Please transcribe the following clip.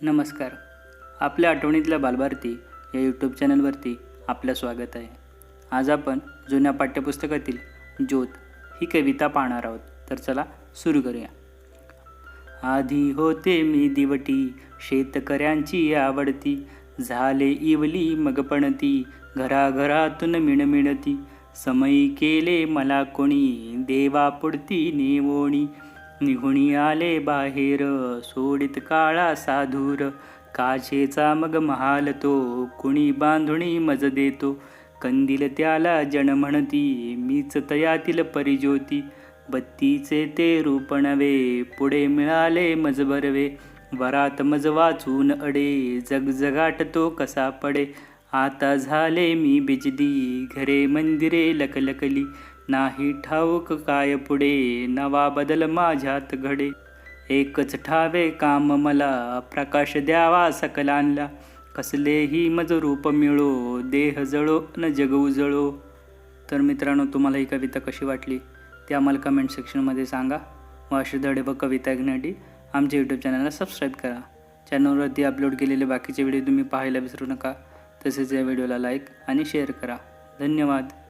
नमस्कार. आपल्या आठवणीतल्या बालभारती या यूट्यूब चॅनलवरती आपलं स्वागत आहे. आज आपण जुन्या पाठ्यपुस्तकातील ज्योत ही कविता पाहणार आहोत. तर चला सुरू करूया. आधी होते मी दिवटी शेतकऱ्यांची आवडती. झाले इवली मग पणती. घराघरातून मिणमिणती. समयी केले मला कोणी देवापुडती नेवोणी. निघुणी आले बाहेर सोडित काळा साधूर. काचेचा मग महाल तो कुणी बांधुणी मज देतो. कंदील त्याला जण म्हणती मीच तयातील परिज्योती. बत्तीचे ते रूपणवे पुढे मिळाले मज बरवे वरात मज वाचून अडे जगजगाट तो कसा पडे. आता झाले मी बिजली घरे मंदिरे लकलकली नाही ठाऊक काय पुढे नवा बदल माझ्यात घडे. एकच ठावे काम मला प्रकाश द्यावा सकलांला. कसलेही मज रूप मिळो देह जळो न जग उजळो तर मित्रांनो तुम्हाला ही कविता कशी वाटली ते आम्हाला कमेंट सेक्शनमध्ये सांगा. व अशी धडे व कविता ऐकण्यासाठी आमच्या यूट्यूब चॅनलला सबस्क्राईब करा. चॅनलवरती अपलोड केलेले बाकीचे व्हिडिओ तुम्ही पाहायला विसरू नका. तसेच या व्हिडिओला लाईक आणि शेअर करा. धन्यवाद.